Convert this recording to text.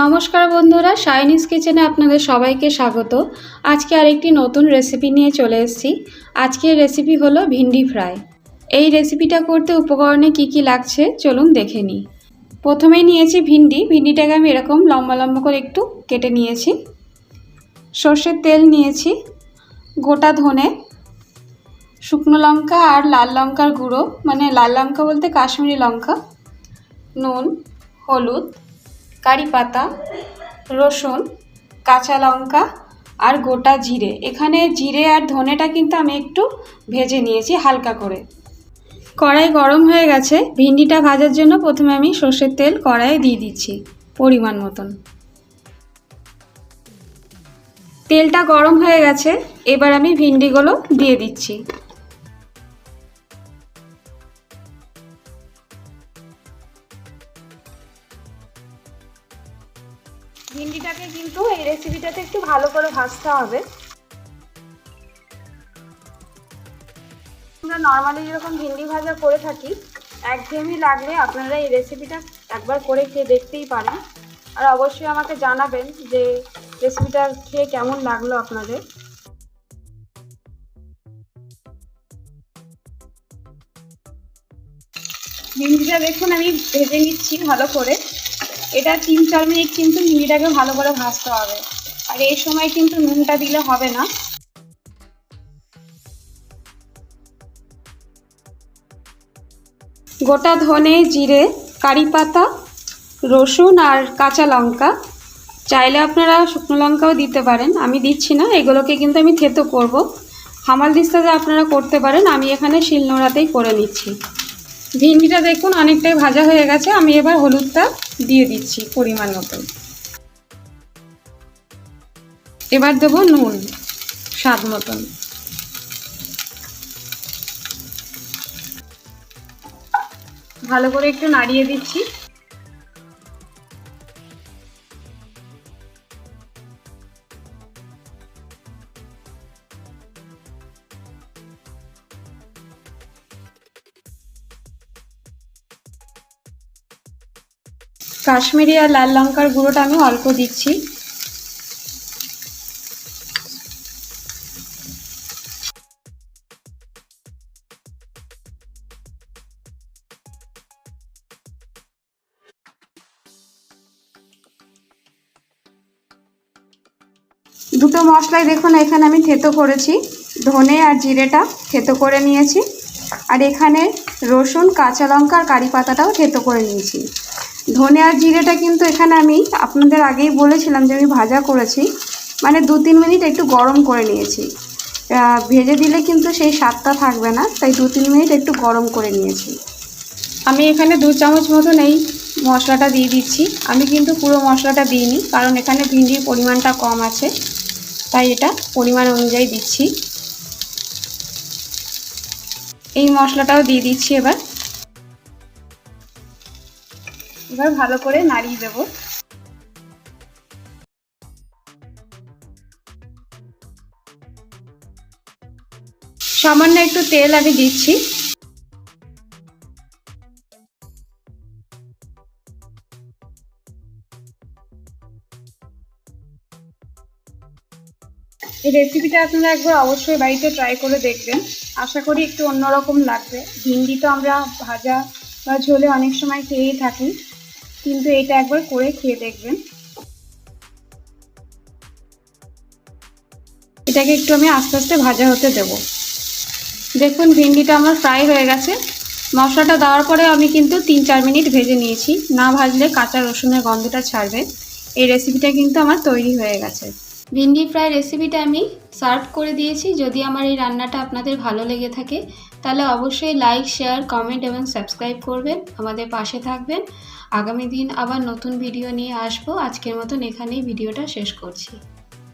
নমস্কার বন্ধুরা শাইনিস কিচেনে আপনাদের সবাইকে স্বাগত। আজকে আরেকটি নতুন রেসিপি নিয়ে চলে এসেছি। আজকের রেসিপি হলো ভিন্ডি ফ্রাই। এই রেসিপিটা করতে উপকরণে কি কি লাগছে চলুন দেখে নিই। প্রথমেই নিয়েছি ভিন্ডি। ভিন্ডিটাকে আমি এরকম লম্বা লম্বা করে একটু কেটে নিয়েছি। সর্ষের তেল নিয়েছি, গোটা ধনে, শুকনো লঙ্কা আর লাল লঙ্কার গুঁড়ো মানে লাল লঙ্কা বলতে কাশ্মীরি লঙ্কা, নুন, হলুদ কারি পাতা, রসুন, কাঁচা লঙ্কা আর গোটা জিরে। এখানে জিরে আর ধনেটা কিন্তু আমি একটু ভেজে নিয়েছি হালকা করে। কড়াই গরম হয়ে গেছে। ভিন্ডিটা ভাজার জন্য প্রথমে আমি সর্ষের তেল কড়াইয়ে দিয়ে দিচ্ছি পরিমাণ মতন। তেলটা গরম হয়ে গেছে। এবার আমি ভিন্ডিগুলো দিয়ে দিচ্ছি। ভিন্ডিটাকে কিন্তু এই রেসিপিটাতে একটু ভালো করে ভাজতে হবে। আমরা নর্মালি যেরকম ভিন্ডি ভাজা করে থাকি, একঘেয়েমি লাগলে আপনারা এই রেসিপিটা একবার করে খেয়ে দেখতেই পারেন। আর অবশ্যই আমাকে জানাবেন যে রেসিপিটা খেয়ে কেমন লাগল আপনাদের। ভিন্ডিটা দেখুন আমি ভেজে নিচ্ছি ভালো করে। এটা তিন চার মিনিট কিন্তু ভিন্ডিটাকে ভালো করে ভাজতে হবে। আর এই সময় কিন্তু নুনটা দিলে হবে না। গোটা ধনে, জিরে, কারি পাতা, রসুন আর কাঁচা লঙ্কা। চাইলে আপনারা শুকনো লঙ্কাও দিতে পারেন, আমি দিচ্ছি না, এগুলোকে কিন্তু আমি থেতো করব। হামাল দিস্তাতে আপনারা করতে পারেন, আমি এখানে শিলনোড়াতেই করে নিচ্ছি। ভিন্ডিটা দেখুন, অনেকটাই ভাজা হয়ে গেছে। আমি এবার হলুদটা দিয়ে দিচ্ছি পরিমাণ মতো এবার দেবো নুন, স্বাদ মতন। ভালো করে একটু নাড়িয়ে দিচ্ছি। কাশ্মীরি আর লাল লঙ্কার গুঁড়োটা আমি অল্প দিচ্ছি। দুটো মশলাই দেখুন, এখানে আমি থেতো করেছি। ধনে আর জিরেটা থেতো করে নিয়েছি। আর এখানে রসুন, কাঁচা লঙ্কা আর কারি পাতাটাও থেতো করে নিয়েছি। ধনে আর জিরেটা কিন্তু এখানে আমি আপনাদের আগেই বলেছিলাম যে আমি ভাজা করেছি। মানে দু তিন মিনিট একটু গরম করে নিয়েছি। ভেজে দিলে কিন্তু সেই স্বাদটা থাকবে না, তাই দু তিন মিনিট একটু গরম করে নিয়েছি। আমি এখানে দু চামচ মতন এই মশলাটা দিয়ে দিচ্ছি। আমি কিন্তু পুরো মশলাটা দিইনি, কারণ এখানে ভিন্ডির পরিমাণটা কম আছে। তাই এটা পরিমাণ অনুযায়ী দিচ্ছি। এই মশলাটাও দিয়ে দিচ্ছি এবার। এবার ভালো করে নাড়িয়ে দেব। সামান্য একটু তেল আমি দিচ্ছি। এই রেসিপিটা আপনারা একবার অবশ্যই বাড়িতে ট্রাই করে দেখবেন। আশা করি একটু অন্যরকম লাগবে। ভিন্ডি তো আমরা ভাজা বা ঝোলে অনেক সময় খেয়েই থাকি। কিন্তু এটা একবার করে খেয়ে দেখবেন। এটাকে একটু আমি আস্তে আস্তে ভাজা হতে দেব। দেখুন, ভিন্ডিটা আমার ফ্রাই হয়ে গেছে। মশলাটা দেওয়ার পরে আমি কিন্তু তিন চার মিনিট ভেজে নিয়েছি। না ভাজলে কাঁচা রসুনের গন্ধটা ছাড়বে। এই রেসিপিটা কিন্তু আমার তৈরি হয়ে গেছে। ভিন্ডি ফ্রাই রেসিপিটা আমি সার্ভ করে দিয়েছি। যদি আমার এই রান্নাটা আপনাদের ভালো লেগে থাকে তাহলে অবশ্যই লাইক শেয়ার কমেন্ট এবং সাবস্ক্রাইব করবেন। আমাদের পাশে থাকবেন। আগামী দিন আবার নতুন ভিডিও নিয়ে আসব। আজকের মতন এখানেই ভিডিওটা শেষ করছি।